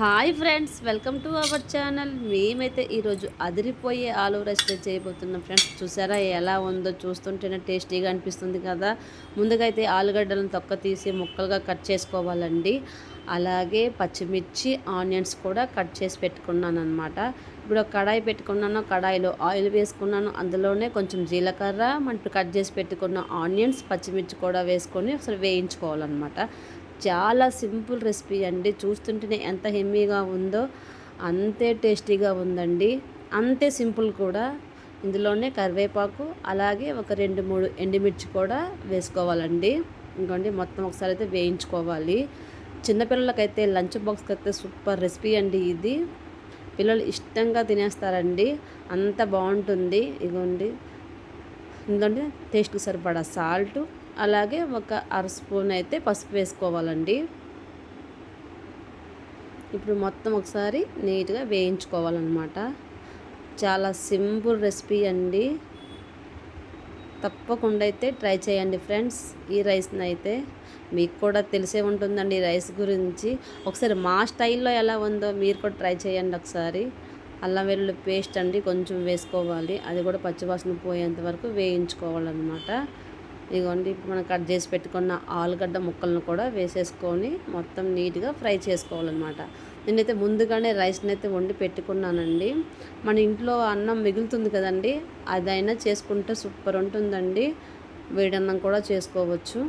Hi friends welcome to our channel. మేమైతే ఈరోజు అదిరిపోయే ఆలు రెసిపీ చేయబోతున్నాం ఫ్రెండ్స్. చూసారా ఎలా ఉందో చూస్తుంటేనే టేస్టీగా అనిపిస్తుంది కదా. ముందుగా అయితే ఆలుగడ్డలను తొక్క తీసి ముక్కలుగా కట్ చేసుకోవాలండి. అలాగే పచ్చిమిర్చి ఆనియన్స్ కూడా కట్ చేసి పెట్టుకున్నాను అనమాట ఇప్పుడు కడాయి పెట్టుకున్నాను కడాయిలో ఆయిల్ వేసుకున్నాను. అందులోనే కొంచెం జీలకర్ర మనం కట్ చేసి పెట్టుకున్న ఆనియన్స్ పచ్చిమిర్చి కూడా వేసుకొని ఒకసారి వేయించుకోవాలన్నమాట. చాలా సింపుల్ రెసిపీ అండి. చూస్తుంటేనే ఎంత హెమ్మీగా ఉందో అంతే టేస్టీగా ఉందండి. అంతే సింపుల్ కూడా. ఇందులోనే కరివేపాకు అలాగే ఒక రెండు మూడు ఎండుమిర్చి కూడా వేసుకోవాలండి. ఇంకోండి మొత్తం ఒకసారి అయితే వేయించుకోవాలి. చిన్నపిల్లలకైతే లంచ్ బాక్స్కి అయితే సూపర్ రెసిపీ అండి ఇది. పిల్లలు ఇష్టంగా తినేస్తారండి. అంత బాగుంటుంది. ఇదిగోండి ఎందుకంటే టేస్ట్కి సరిపడా సాల్ట్ అలాగే ఒక అర స్పూన్ అయితే పసుపు వేసుకోవాలండి. ఇప్పుడు మొత్తం ఒకసారి నీట్గా వేయించుకోవాలన్నమాట. చాలా సింపుల్ రెసిపీ అండి. తప్పకుండా అయితే ట్రై చేయండి ఫ్రెండ్స్. ఈ రైస్ని అయితే మీకు కూడా తెలిసే ఉంటుందండి ఈ రైస్ గురించి. ఒకసారి మా స్టైల్లో ఎలా ఉందో మీరు కూడా ట్రై చేయండి ఒకసారి. అల్లం వెల్లుల్లి పేస్ట్ అండి కొంచెం వేసుకోవాలి. అది కూడా పచ్చివాసన పోయేంత వరకు వేయించుకోవాలన్నమాట. ఇదిగోండి ఇప్పుడు మనం కట్ చేసి పెట్టుకున్న ఆలుగడ్డ ముక్కలను కూడా వేసేసుకొని మొత్తం నీట్గా ఫ్రై చేసుకోవాలన్నమాట. నేనైతే ముందుగానే రైస్ని అయితే వండి పెట్టుకున్నానండి. మన ఇంట్లో అన్నం మిగులుతుంది కదండి అదైనా చేసుకుంటే సూపర్ ఉంటుందండి. వేడన్నం కూడా చేసుకోవచ్చు.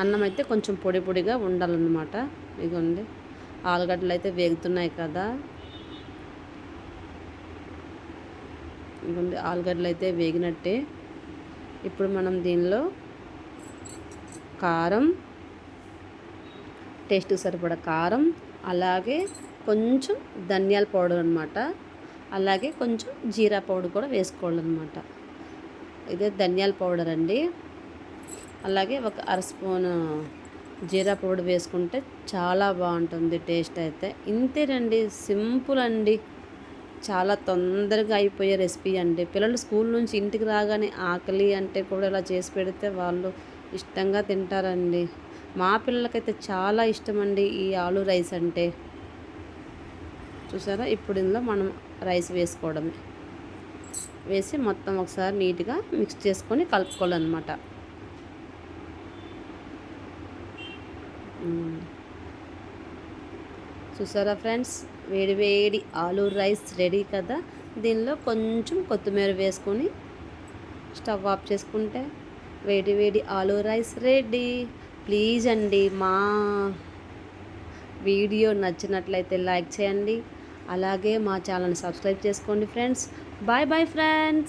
అన్నం అయితే కొంచెం పొడి పొడిగా ఉండాలన్నమాట. ఇదిగోండి ఆలుగడ్డలు అయితే వేగుతున్నాయి కదా. ఇదిగోండి ఆలుగడ్డలు అయితే వేగినట్టే. ఇప్పుడు మనం దీనిలో కారం టేస్ట్ సరిపడ కారం అలాగే కొంచెం ధనియాల పౌడర్ అనమాట అలాగే కొంచెం జీరా పౌడర్ కూడా వేసుకోవాలన్నమాట. ఇదే ధనియాల పౌడర్ అండి. అలాగే ఒక అర స్పూన్ జీరా పౌడర్ వేసుకుంటే చాలా బాగుంటుంది టేస్ట్ అయితే. ఇంతేనండి సింపుల్ అండి. చాలా తొందరగా అయిపోయే రెసిపీ అండి. పిల్లలు స్కూల్ నుంచి ఇంటికి రాగానే ఆకలి అంటే కూడా ఇలా చేసి పెడితే వాళ్ళు ఇష్టంగా తింటారండి. మా పిల్లలకైతే చాలా ఇష్టం అండి ఈ ఆలు రైస్ అంటే. చూసారా? ఇప్పుడు ఇందులో మనం రైస్ వేసుకోవడమే. వేసి మొత్తం ఒకసారి నీట్గా మిక్స్ చేసుకొని కలుపుకోవాలన్నమాట. చూసారా ఫ్రెండ్స్? వేడివేడి ఆలూ రైస్ రెడీ కదా? దీనిలో కొంచెం కొత్తిమీర వేసుకొని స్టవ్ ఆఫ్ చేసుకుంటే వేడివేడి ఆలూ రైస్ రెడీ. ప్లీజ్ అండి మా వీడియో నచ్చినట్లయితే లైక్ చేయండి. అలాగే మా ఛానల్ సబ్స్క్రైబ్ చేసుకోండి ఫ్రెండ్స్. Bye bye friends.